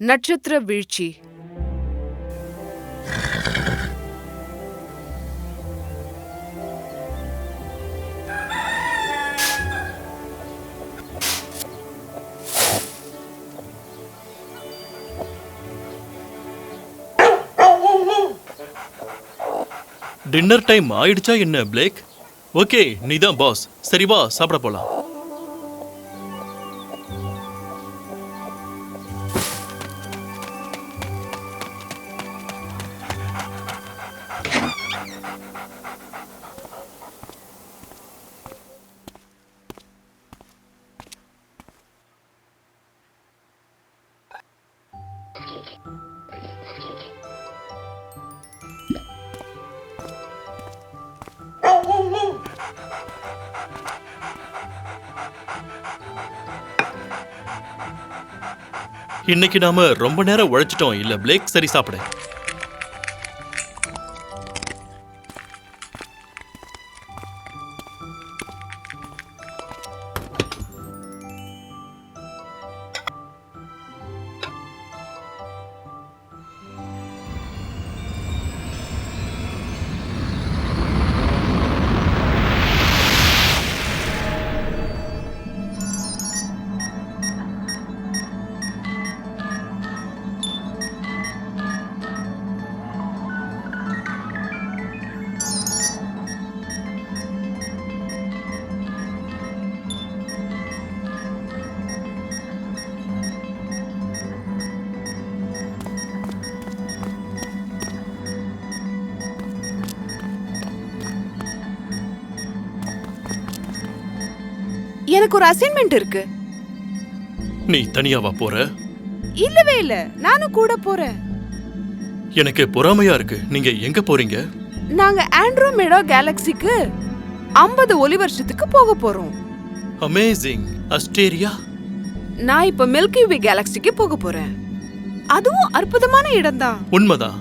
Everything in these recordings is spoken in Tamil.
நட்சத்திர வீழ்ச்சி. டின்னர் டைம் ஆயிடுச்சா என்ன பிளேக் ஓகே நீ தான் பாஸ் சரி வா சாப்பிட போலாம். இன்னைக்கு நாம ரொம்ப நேரம் உழைச்சிட்டோம். இல்ல பிளேக் சரி சாப்பிடு. எனக்கு ஒரு அசைன்மெண்ட் இருக்கு. நீ தனியாவா போற? இல்லவே இல்ல நானும் கூட போறேன். எனக்கு பொறாமையா இருக்கு. நீங்க எங்க போறீங்க? நாங்க ஆண்ட்ரோமேடா கேலக்சிக்கு 50 ஒளி வருஷத்துக்கு போக போறோம். அமேசிங் அஸ்டேரியா நான் இப்ப மில்கி வே கேலக்சிக்கு போக போறேன். அதுவும் அற்புதமான இடம்தான். உண்மைதான்.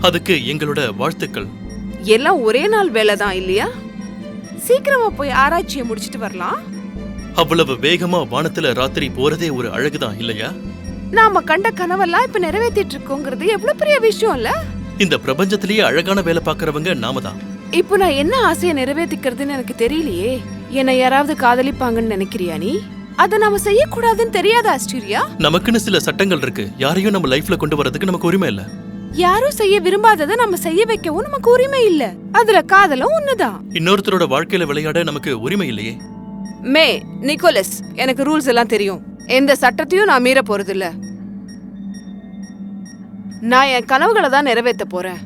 அதுக்கு எங்களோட வாழ்த்துக்கள். எல்லாம் ஒரே நாள் வேலை தான் இல்லையா? சீக்கிரமா போய் ஆராய்ச்சியை முடிச்சிட்டு வரலாம். அவ்வளவு வேகமா வானத்துல ராத்திரி போறதே ஒரு அழகுதான் இல்லையா? நாம கண்ட கனவெல்லாம் இப்ப நிறைவேற்றிட்டு இருக்கோங்கிறது எவ்வளவு பெரிய விஷயம் இல்ல இந்த பிரபஞ்சத்திலேயே அழகான வேலை பார்க்கறவங்க நாம தான் இப்போ நான் என்ன ஆசையை நிறைவேற்றிக்கிறதுன்னு எனக்கு தெரியலையே. என்னை யாராவது காதலிப்பாங்கன்னு நினைக்கிறியா நீ? அதை நாம செய்யக்கூடாதுன்னு தெரியாதா ஆஸ்டிரியா? நமக்குன்னு சில சட்டங்கள் இருக்கு. யாரையும் நம்ம லைஃப்ல கொண்டு வரதுக்கு நமக்கு உரிமை இல்ல. யாரும் செய்ய விரும்பாததை நம்ம செய்ய வைக்கவும் நமக்கு உரிமை இல்ல. அதுல காதலும் ஒண்ணுதான். இன்னொருத்தரோட வாழ்க்கையில விளையாட நமக்கு உரிமை இல்லையே. மே நிக்கோலஸ் எனக்கு ரூல்ஸ் எல்லாம் தெரியும். எந்த சட்டத்தையும் நான் மீற போறதில்ல. நான் என் கனவுகளை தான் நிறைவேற்ற போறேன்.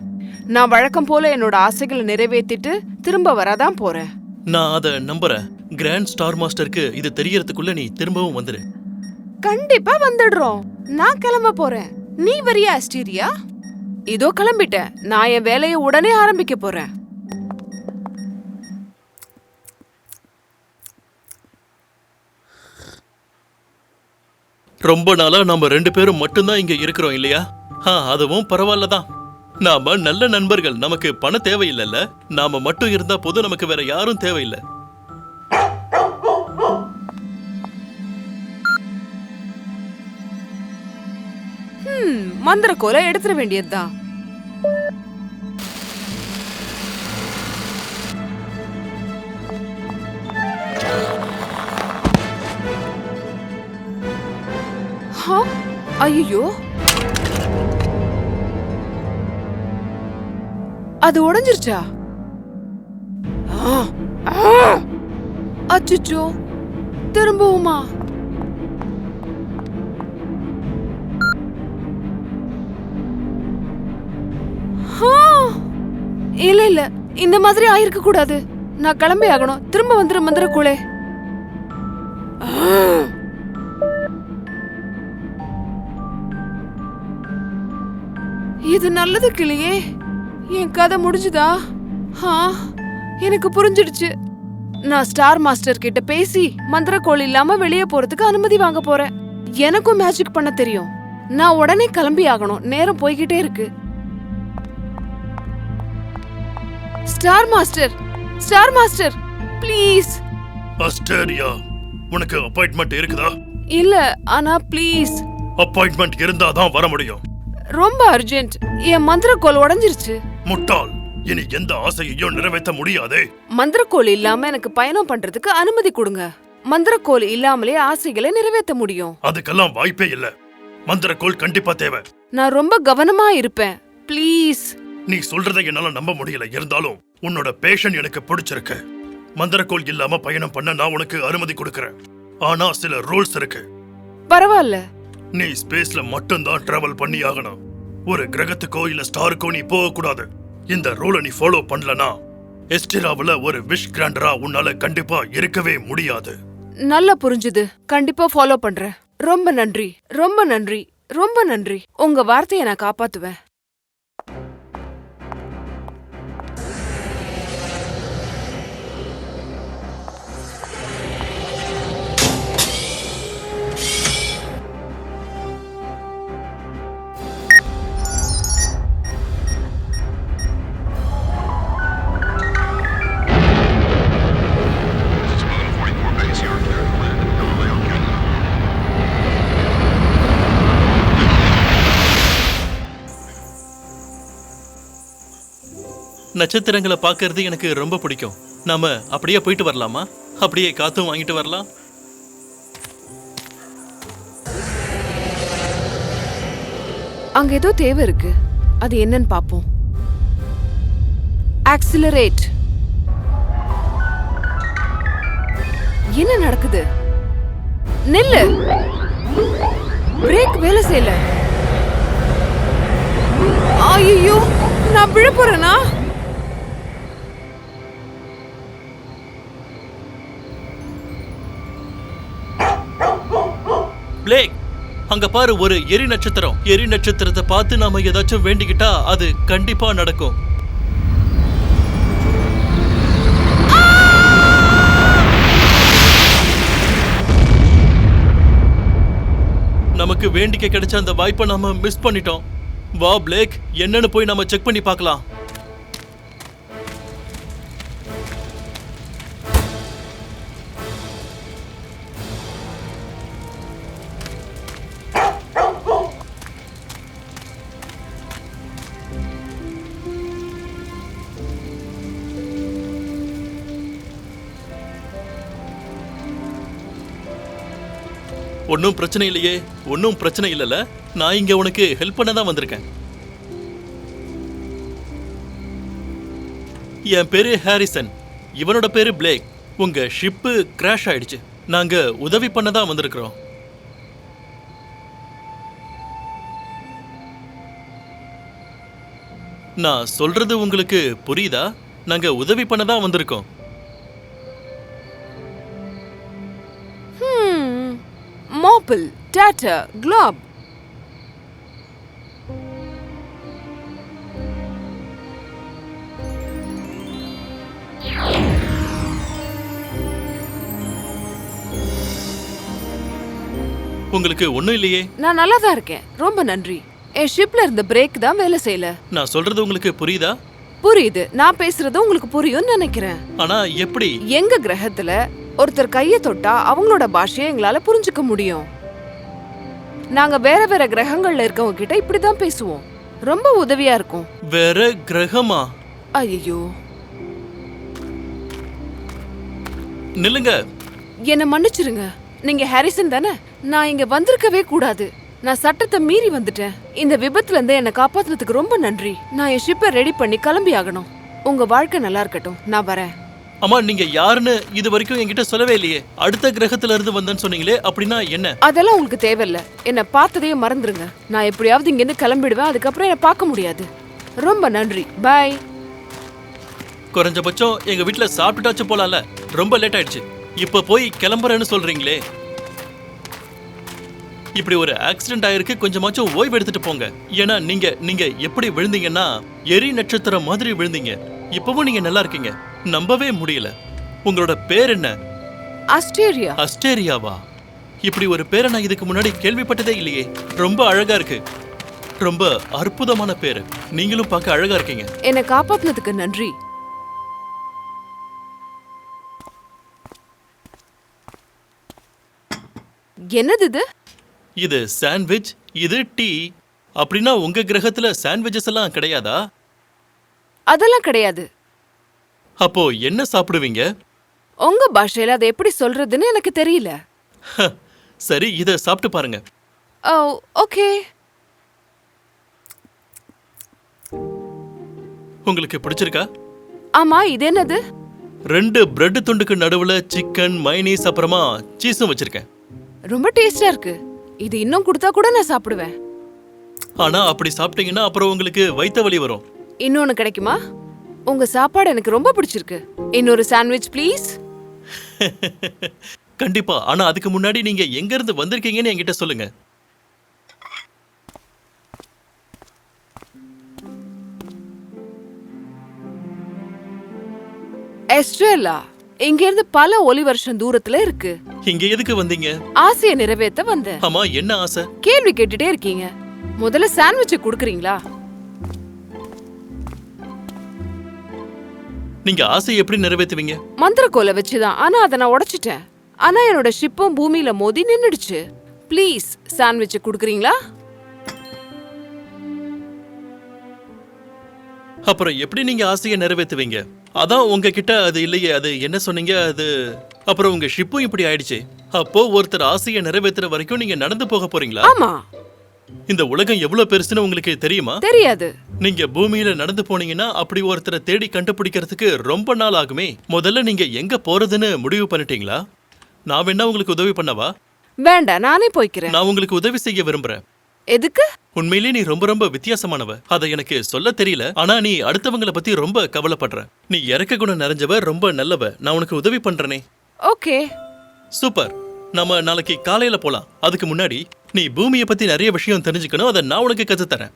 நான் வழக்கம் போல என்னோட ஆசைகளை நிறைவேத்திட்டு திரும்ப வரதான் போறேன். நான் அதை நம்புறேன். கிராண்ட் ஸ்டார் மாஸ்டருக்கு இது தெரியறதுக்குள்ள நீ திரும்பவும் வந்துரு. கண்டிப்பா வந்துடுறோம். நான் கிளம்ப போறேன். நீ வரியா அஸ்டீரியா இதோ கிளம்பிட்டேன். நான் என் வேலையை உடனே ஆரம்பிக்க போறேன். ரொம்ப நாளா நம்ம ரெண்டு பேரும் மட்டும்தான் இங்க இருக்கிறோம் இல்லையா? ஆ அதுவும் பரவாயில்ல தான் நாம நல்ல நண்பர்கள் நமக்கு பண தேவையில்லைல்ல. நாம மட்டும் இருந்தா போதும் நமக்கு வேற யாரும் தேவையில்லை. மந்திர கோலை எடுத்துட வேண்டியதுதான். ஐயோ. அது உடைஞ்சிருச்சா? அச்சுச்சோ. திரும்பவுமா. இல்ல இல்ல. இந்த மாதிரி ஆயிருக்க கூடாது. நான் கிளம்பி ஆகணும். திரும்ப வந்துரு மந்திர கூலே இது நல்லது கிளியே. என் கதை முடிஞ்சுதா? ஆ எனக்கு புரிஞ்சிடுச்சு. நான் ஸ்டார் மாஸ்டர் கிட்ட பேசி மந்திரக்கோள் இல்லாம வெளியே போறதுக்கு அனுமதி வாங்க போறேன். எனக்கும் மேஜிக் பண்ண தெரியும். நான் உடனே கிளம்பி ஆகணும். நேரம் போய்கிட்டே இருக்கு. Star master star master please அஸ்டேரியா உனக்கு அப்பாயின்மெண்ட் இருக்குதா? இல்ல ஆனா ப்ளீஸ் அப்பாயின்மெண்ட் இருந்தா தான் வர முடியும். ரொம்ப அர்ஜென்ட் என் மந்திரக்கோல் உடைஞ்சிருச்சு. முட்டாள். இனி எந்த ஆசையையும் நிறைவேற்ற முடியாதே. மந்திரக்கோல் இல்லாம எனக்கு பயணம் பண்றதுக்கு அனுமதி கொடுங்க. மந்திரக்கோல் இல்லாமலே ஆசைகளை நிறைவேற்ற முடியும். அதுக்கெல்லாம் வாய்ப்பே இல்ல. மந்திரக்கோள் கண்டிப்பா தேவை. நான் ரொம்ப கவனமா இருப்பேன். ப்ளீஸ் நீ சொல்றதை என்னால நம்ப முடியல. இருந்தாலும் உன்னோட பேஷன் எனக்கு பிடிச்சிருக்கு. மந்திரக்கோள் இல்லாம பயணம் பண்ண நான் உனக்கு அனுமதி கொடுக்கறேன். ஆனா சில ரூல்ஸ் இருக்கு. பரவாயில்ல நீ ஸ்பேஸ்ல மட்டும்தான் டிராவல் பண்ணி ஆகணும் ஒரு கிரகத்துக்கோ இல்ல ஸ்டாருக்கோ நீ போக கூடாது இந்த ரூலை நீ ஃபாலோ பண்ணலனா எஸ்டிராவுல ஒரு விஷ் கிராண்டரா உன்னால கண்டிப்பா இருக்கவே முடியாது. நல்லா புரிஞ்சுது. கண்டிப்பா ஃபாலோ பண்றேன். ரொம்ப நன்றி. ரொம்ப நன்றி. ரொம்ப நன்றி. உங்க வார்த்தையை நான் காப்பாத்துவேன். நட்சத்திரங்களை பார்க்கறது எனக்கு ரொம்ப பிடிக்கும். நாம அப்படியே போயிட்டு வரலாமா? அப்படியே காத்தும் வாங்கிட்டு வரலாம். அங்க ஏதோ தேவை இருக்கு. அது என்னன்னு பார்ப்போம். ஆக்சிலரேட் என்ன நடக்குது? நில்லு. பிரேக் வேலை செய்யல. ஐயோ நான் விழ போறேனா பிளேக் அங்க பாரு ஒரு எரி நட்சத்திரம். எரி நட்சத்திரத்தை பார்த்து நாம ஏதாச்சும் வேண்டிக்கிட்டா அது கண்டிப்பா நடக்கும். நமக்கு வேண்டிக்க கிடைச்ச அந்த வாய்ப்பை நாம மிஸ் பண்ணிட்டோம். வா பிளேக் என்னன்னு போய் நாம செக் பண்ணி பார்க்கலாம். ஒன்றும் பிரச்சனை இல்லையே. ஒன்றும் பிரச்சனை இல்லைல்ல. நான் இங்கே உனக்கு ஹெல்ப் பண்ண தான் வந்திருக்கேன். என் பேரு ஹாரிசன் இவனோட பேரு பிளேக் உங்க ஷிப்பு கிராஷ் ஆயிடுச்சு. நாங்க உதவி பண்ண தான் வந்திருக்கிறோம். நான் சொல்றது உங்களுக்கு புரியுதா? நாங்க உதவி பண்ண தான் வந்திருக்கோம் மாப்பிள் டாட்டா குலாப். உங்களுக்கு ஒன்றும் இல்லையே? நான் நல்லா தான் இருக்கேன். ரொம்ப நன்றி. என் ஷிப்ல இருந்த பிரேக் தான் வேலை செய்யல. நான் சொல்றது உங்களுக்கு புரியுதா? புரியுது. நான் பேசுறது உங்களுக்கு புரியும்னு நினைக்கிறேன். ஆனா எப்படி? எங்க கிரகத்துல ஒருத்தர் கைய தொட்டா அவங்களோட பாஷையை எங்களால புரிஞ்சுக்க முடியும். நாங்க வேற வேற கிரகங்கள்ல இருக்கவங்க கிட்ட இப்படிதான் பேசுவோம். ரொம்ப உதவியா இருக்கும். வேற கிரகமா? ஐயோ நில்லுங்க. என்ன மன்னிச்சிருங்க. நீங்க ஹாரிசன் தானே? நான் இங்க வந்திருக்கவே கூடாது. நான் சட்டத்தை மீறி வந்துட்டேன். இந்த விபத்துல இருந்து என்ன காப்பாத்துனதுக்கு ரொம்ப நன்றி. நான் என் ஷிப்பை ரெடி பண்ணி கிளம்பி ஆகணும். உங்க வாழ்க்கை நல்லா இருக்கட்டும். நான் வரேன். அம்மா நீங்க யாருன்னு இது வரைக்கும் என்கிட்ட சொல்லவே இல்லையே. அடுத்த கிரகத்துல இருந்து வந்தேன்னு சொன்னீங்களே அப்படின்னா என்ன? அதெல்லாம் உங்களுக்கு தேவையில்ல. என்ன பார்த்ததையே மறந்துருங்க. நான் எப்படியாவது இங்கிருந்து கிளம்பிடுவேன். அதுக்கப்புறம் என்ன பார்க்க முடியாது. ரொம்ப நன்றி. பை குறைஞ்சபட்சம் எங்க வீட்ல சாப்பிட்டுட்டாச்சு போலாம்ல. ரொம்ப லேட் ஆயிடுச்சு. இப்ப போய் கிளம்புறேன்னு சொல்றீங்களே. இப்படி ஒரு ஆக்சிடென்ட் ஆயிருக்கு கொஞ்சமாச்சும் ஓய்வு எடுத்துட்டு போங்க. ஏன்னா நீங்க நீங்க எப்படி விழுந்தீங்கன்னா எரி நட்சத்திரம் மாதிரி விழுந்தீங்க. இப்பவும் நீங்க நல்லா இருக்கீங்க. நம்பவே முடியல. உங்களோட பேர் என்ன? ஆஸ்திரேலியா அஸ்டேரியாவா இப்படி ஒரு பேரை நான் இதுக்கு முன்னாடி கேள்விப்பட்டதே இல்லையே. ரொம்ப அழகா இருக்கு. ரொம்ப அற்புதமான பேரு. நீங்களும் பார்க்க அழகா இருக்கீங்க. என்னை காப்பாத்துனதுக்கு நன்றி. என்னது இது? இது சாண்ட்விச் இது டீ அப்படின்னா உங்க கிரகத்துல சாண்ட்விச்சஸ் எல்லாம் கிடையாதா? அதெல்லாம் கிடையாது. அப்போ என்ன சாப்பிடுவீங்க? உங்க பாஷையில அதை எப்படி சொல்றதுன்னு எனக்கு தெரியல. ஹ, சரி இத சாப்பிட்டு பாருங்க. Oh okay. உங்களுக்கு பிடிச்சிருக்கா? ஆமா இது என்னது? ரெண்டு பிரெட் துண்டுக்கு நடுவுல சிக்கன் மைனீஸ் அப்புறமா சீஸும் வச்சிருக்கேன். ரொம்ப டேஸ்டா இருக்கு. இது இன்னும் கொடுத்தா கூட நான் சாப்பிடுவேன். ஆனா அப்படி சாப்பிட்டீங்கன்னா அப்புறம் உங்களுக்கு வயித்த வலி வரும். இன்னொன்னு கிடைக்குமா? உங்க சாப்பாடு எனக்கு ரொம்ப பிடிச்சிருக்கு. இன்னொரு சாண்ட்விச் ப்ளீஸ் கண்டிப்பா. ஆனா அதுக்கு முன்னாடி நீங்க எங்க இருந்து வந்திருக்கீங்கன்னு என்கிட்ட சொல்லுங்க. எஸ்ட்ரேலா இங்க இருந்து பல ஒலி வருஷம் தூரத்துல இருக்கு. இங்க எதுக்கு வந்தீங்க? ஆசைய நிறைவேத்த வந்தேன். ஆமா என்ன ஆசை? கேள்வி கேட்டுட்டே இருக்கீங்க. முதல்ல சாண்ட்விச் குடுக்குறீங்களா? நீங்க ஆசையை எப்படி நிறைவேத்துவீங்க மந்திரக்கோலை வச்சுதான். ஆனா அதை நான் உடைச்சிட்டேன். ஆனா என்னோட ஷிப்பும் பூமியில மோதி நின்னுடுச்சு. Please sandwich குடுக்குறீங்களா? அப்புறம் எப்படி நீங்க ஆசையை நிறைவேத்துவீங்க அதான் உங்ககிட்ட அது இல்லையே அது என்ன சொன்னீங்க? அது அப்புறம் உங்க ஷிப்பும் இப்படி ஆயிடுச்சு. அப்போ ஒருத்தர் ஆசையை நிறைவேத்துற வரைக்கும் நீங்க நடந்து போக போறீங்களா? ஆமா. இந்த உலகம் எவ்வளவு பெருசுன்னு உங்களுக்கு தெரியுமா? தெரியாது. நீங்க பூமியில நடந்து போனீங்கன்னா அப்படி ஒருத்தரை தேடி கண்டுபிடிக்கிறதுக்கு ரொம்ப நாள் ஆகுமே. முதல்ல நீங்க எங்க போறதுன்னு முடிவு பண்ணிட்டீங்களா? நான் வேணா உங்களுக்கு உதவி பண்ணவா? வேண்டாம் நானே போய்க்கிறேன். நான் உங்களுக்கு உதவி செய்ய விரும்புறேன். எதுக்கு? உண்மையிலே நீ ரொம்ப ரொம்ப வித்தியாசமானவ. அதை எனக்கு சொல்ல தெரியல. ஆனா நீ அடுத்தவங்கள பத்தி ரொம்ப கவலைப்படுற. நீ இறக்க குணம் நிறைஞ்சவ ரொம்ப நல்லவ. நான் உனக்கு உதவி பண்றனே. ஓகே. சூப்பர். நம்ம நாளைக்கு காலையில போலாம். அதுக்கு முன்னாடி நீ பூமியை பத்தி நிறைய விஷயம் தெரிஞ்சுக்கணும். அதை நான் உனக்கு கத்து தரேன்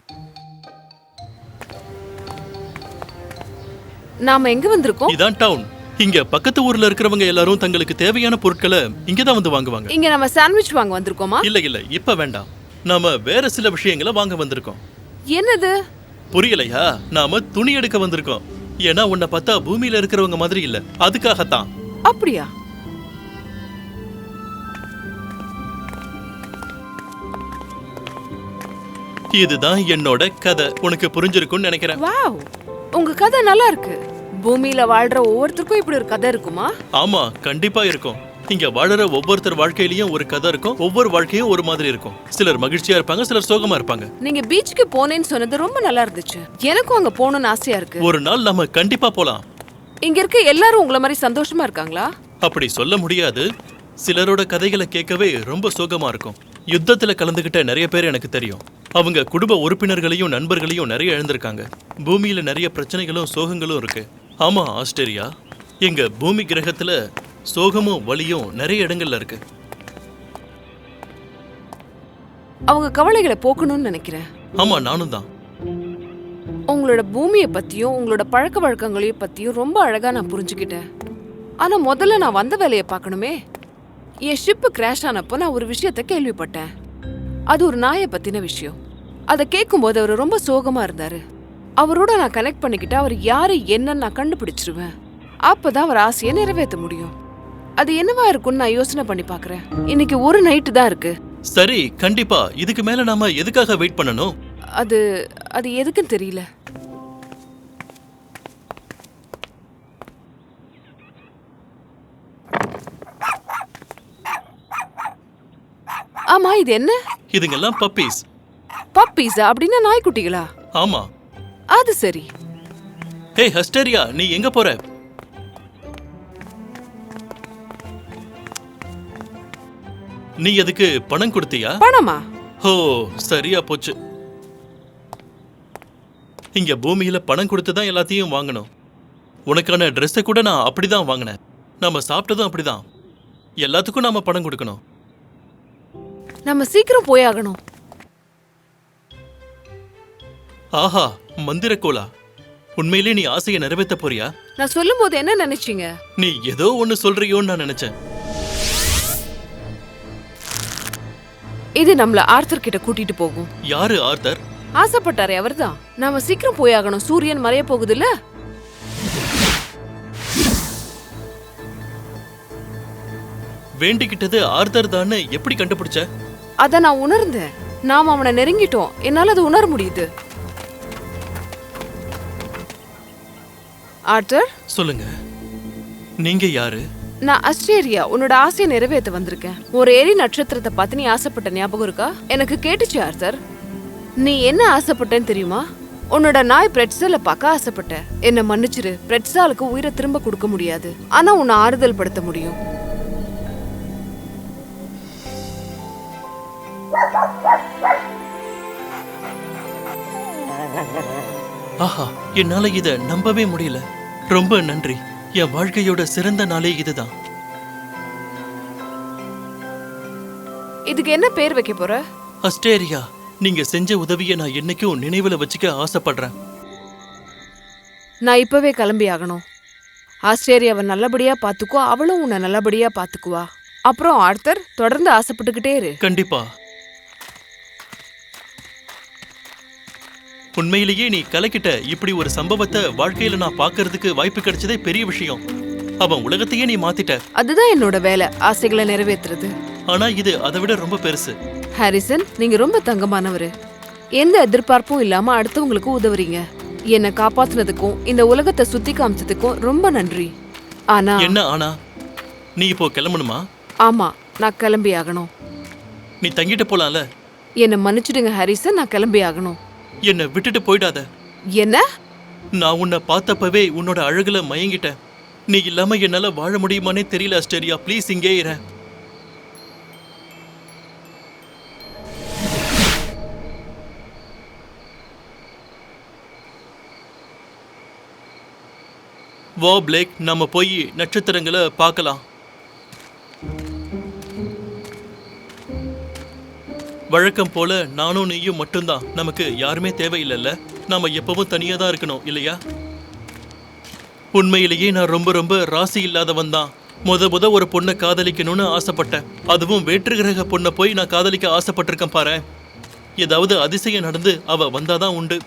நாம எங்க வந்திருக்கோம்? இதான் டவுன். இங்க பக்கத்து ஊர்ல இருக்கிறவங்க எல்லாரும் தங்களுக்கு தேவையான பொருட்களை இங்க தான் வந்து வாங்குவாங்க. இங்க நம்ம சாண்ட்விச் வாங்க வந்திருக்கோமா? இல்ல இல்ல. இப்ப வேண்டாம். நாம வேற சில விஷயங்களை வாங்க வந்திருக்கோம். என்னது? புரியலையா? நாம துணி எடுக்க வந்திருக்கோம். ஏன்னா உன்னை பார்த்தா பூமியில இருக்கிறவங்க மாதிரி இல்ல. அதுக்காகத்தான். அப்படியா? இதுதான் என்னோட கதை. உனக்கு புரிஞ்சிருக்கும்னு நினைக்கிறேன். வாவ்! உங்க கதை நல்லா இருக்கு. பூமியில வாழ்ற ஒவ்வொருத்தருக்கும் இப்படி ஒரு கதை இருக்குமா? ஆமா கண்டிப்பா இருக்கும். இங்க வாழற ஒவ்வொருத்தர் வாழ்க்கையிலயும் ஒரு கதை இருக்கும். ஒவ்வொரு வாழ்க்கையும் ஒரு மாதிரி இருக்கும். சிலர் மகிழ்ச்சியா இருப்பாங்க சிலர் சோகமா இருப்பாங்க. நீங்க பீச்சுக்கு போனேன்னு சொன்னது ரொம்ப நல்லா இருந்துச்சு. எனக்கும் அங்க போகணும்னு ஆசையா இருக்கு. ஒரு நாள் நம்ம கண்டிப்பா போலாம். இங்க இருக்க எல்லாரும் உங்கள மாதிரி சந்தோஷமா இருக்காங்களா? அப்படி சொல்ல முடியாது. சிலரோட கதைகளை கேட்கவே ரொம்ப சோகமா இருக்கும். யுத்தத்துல கலந்துகிட்ட நிறைய பேர் எனக்கு தெரியும். அவங்க குடும்ப உறுப்பினர்களையும் நண்பர்களையும் நிறைய இழந்திருக்காங்க. பூமியில நிறைய பிரச்சனைகளும் சோகங்களும் இருக்கு. ஆமா ஆஸ்திரேலியா. எங்க பூமி கிரகத்துல சோகமும் வலியும் நிறைய இடங்கள்ல இருக்கு. அவங்க கவலைகளை போக்கணும்னு நினைக்கிறேன். ஆமா நானும் தான். உங்களோட பூமியை பத்தியும் உங்களோட பழக்க வழக்கங்களையும் பத்தியும் ரொம்ப அழகா நான் புரிஞ்சுக்கிட்டேன். ஆனா முதல்ல நான் வந்த வேலையை பார்க்கணுமே. என் ஷிப்பு கிராஷ் ஆனப்போ நான் ஒரு விஷயத்த கேள்விப்பட்டேன். அது ஒரு நாயை பத்தின விஷயம். அதை கேட்கும்போது அவர் ரொம்ப சோகமா இருந்தாரு. அவரோட நான் கனெக்ட் பண்ணிக்கிட்டு அவர் யாரு என்னன்னு நான் கண்டுபிடிச்சிருவேன். அப்பதான் அவர் ஆசையை நிறைவேற்ற முடியும். அது என்னவா இருக்கும்னு நான் யோசனை பண்ணி பார்க்கறேன். இன்னைக்கு ஒரு நைட்டு தான் இருக்கு. சரி கண்டிப்பா. இதுக்கு மேல நாம எதுக்காக வெயிட் பண்ணணும்? அது அது எதுக்குன்னு தெரியல. ஆமா இது என்ன? இதுங்கெல்லாம் பப்பீஸ் பப்பீஸா அப்படின்னா நாய்க்குட்டிகளா? ஆமா. அது சரி. ஹே ஹஸ்டேரியா நீ எங்க போற? நீ எதுக்கு பணம் கொடுத்தியா? பணமா? ஓ சரியா போச்சு. இங்க பூமியில பணம் கொடுத்து தான் எல்லாத்தையும் வாங்கணும். உனக்கான ட்ரெஸ்ஸை கூட நான் அப்படிதான் வாங்கினேன். நாம சாப்பிட்டதும் அப்படிதான். எல்லாத்துக்கும் நாம பணம் கொடுக்கணும். நம்ம சீக்கிரம் போயாகணும். ஆஹா மந்திரக்கோலா உண்மையிலே நீ ஆசையை நிறைவேற்ற போறியா? நான் சொல்லும்போது என்ன நினைச்சீங்க? நீ ஏதோ ஒன்னு சொல்றியோன்னு நான் நினைச்சேன். இது நம்மள ஆர்த்தர் கிட்ட கூட்டிட்டு போகும். யாரு ஆர்தர் ஆசைப்பட்டாரே அவர்தான் நாம சீக்கிரம் போயாகணும் சூரியன் மறைய போகுதுல்ல? வேண்டிக்கிட்டது ஆர்தர் தான்னு எப்படி கண்டுபிடிச்ச? அத நான் உணர்ந்தேன். நாம் அவனை நெருங்கிட்டோம். என்னால அது உணர முடியுது. ஆர்டர் சொல்லுங்க. நீங்க யாரு? நான் ஆஸ்திரேலியா உன்னோட ஆசையை நிறைவேற்ற வந்திருக்கேன். ஒரு எரி நட்சத்திரத்தை பார்த்து நீ ஆசைப்பட்ட ஞாபகம் இருக்கா? எனக்கு கேட்டுச்சு ஆர்த்தர் நீ என்ன ஆசைப்பட்டேன்னு தெரியுமா? உன்னோட நாய் பிரெட்ஸல பார்க்க ஆசைப்பட்ட. என்ன மன்னிச்சிரு பிரெட்ஸாலுக்கு உயிரை திரும்ப கொடுக்க முடியாது. ஆனா உன்னை ஆறுதல் படுத்த முடியும். ஆஹா என்னால இத நம்பவே முடியல. ரொம்ப நன்றி. என் வாழ்க்கையோட சிறந்த நாளே இதுதான். இதுக்கு என்ன பேர் வைக்க போற? அஸ்டேரியா நீங்க செஞ்ச உதவியை நான் என்னைக்கும் நினைவுல வச்சுக்க ஆசைப்படுறேன். நான் இப்பவே கிளம்பி ஆகணும். ஆஸ்திரேலியாவை நல்லபடியா பாத்துக்கோ அவளும் உன்னை நல்லபடியா பாத்துக்குவா. அப்புறம் ஆர்த்தர் தொடர்ந்து ஆசைப்பட்டுக்கிட்டே இரு. கண்டிப்பா. உண்மையிலேயே நீ கலக்கிட்ட இப்படி ஒரு சம்பவத்தை வாழ்க்கையில நான் பார்க்கிறதுக்கு வாய்ப்பு கிடைச்சதே பெரிய விஷயம். அவன் உலகத்தையே நீ மாத்திட்ட. அதுதான் என்னோட வேலை ஆசைகளை நிறைவேத்துறது ஆனா இது அதை விட ரொம்ப பெருசு. ஹாரிசன் நீங்க ரொம்ப தங்கமானவரு. எந்த எதிர்பார்ப்பும் இல்லாம அடுத்தவங்களுக்கு உதவுறீங்க. என்னை காப்பாத்துனதுக்கும் இந்த உலகத்தை சுத்தி காமிச்சதுக்கும் ரொம்ப நன்றி. ஆனா என்ன ஆனா? நீ இப்போ கிளம்பணுமா? ஆமா நான் கிளம்பி ஆகணும் நீ தங்கிட்டு போலாம்ல? என்னை மன்னிச்சிடுங்க ஹாரிசன் நான் கிளம்பி ஆகணும் என்னை விட்டுட்டு போயிடாத. என்ன? நான் உன்னை பார்த்தப்பவே உன்னோட அழகுல மயங்கிட்டேன். நீ இல்லாம என்னால வாழ முடியுமானே தெரியல அஸ்டேரியா ப்ளீஸ் இங்கே இரு. வா பிளேக். நம்ம போய் நட்சத்திரங்களை பார்க்கலாம். வழக்கம் போல நானும் நீயும் மட்டும்தான். நமக்கு யாருமே தேவையில்லைல்ல. நாம எப்பவும் தனியா தான் இருக்கணும் இல்லையா? உண்மையிலேயே நான் ரொம்ப ரொம்ப ராசி இல்லாதவன் தான். முத முத ஒரு பொண்ணை காதலிக்கணும்னு ஆசைப்பட்டேன். அதுவும் வேற்று கிரக பொண்ணை போய் நான் காதலிக்க ஆசைப்பட்டிருக்கேன் பாரு ஏதாவது அதிசயம் நடந்து அவ வந்தாதான் உண்டு.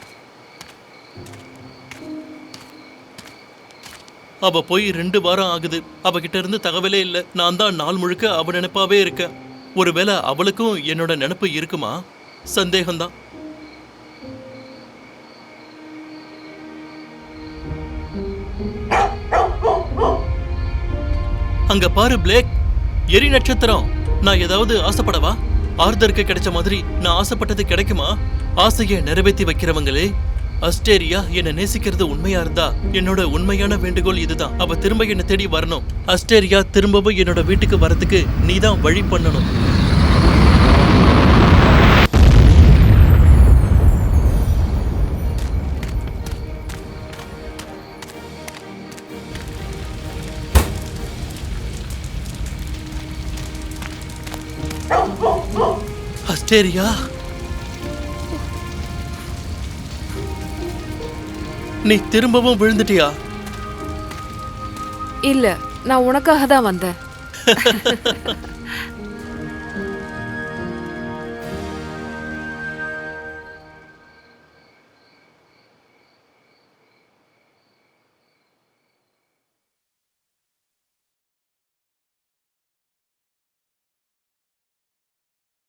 அவ போய் ரெண்டு வாரம் ஆகுது. அவகிட்ட இருந்து தகவலே இல்லை. நான் தான் நாள் முழுக்க அவ நினைப்பாவே இருக்கேன். ஒருவேளை அவளுக்கும் என்னோட நினப்பு இருக்குமா? சந்தேகம்தான். அங்க பாரு பிளேக். எரி நட்சத்திரம். நான் ஏதாவது ஆசைப்படவா? ஆர்தருக்கு கிடைச்ச மாதிரி நான் ஆசைப்பட்டது கிடைக்குமா? ஆசையை நிறைவேற்றி வைக்கிறவங்களே. அஸ்டேரியா என்னை நேசிக்கிறது உண்மையா இருந்தா என்னோட உண்மையான வேண்டுகோள் இதுதான். அவ திரும்ப என்னை தேடி வரணும். அஸ்டேரியா திரும்பவும் என்னோட வீட்டுக்கு வரதுக்கு நீதான் வழி பண்ணணும். அஸ்டேரியா நீ திரும்பவும் விழுந்துட்டியா? இல்ல நான் உனக்காக தான் வந்தேன்.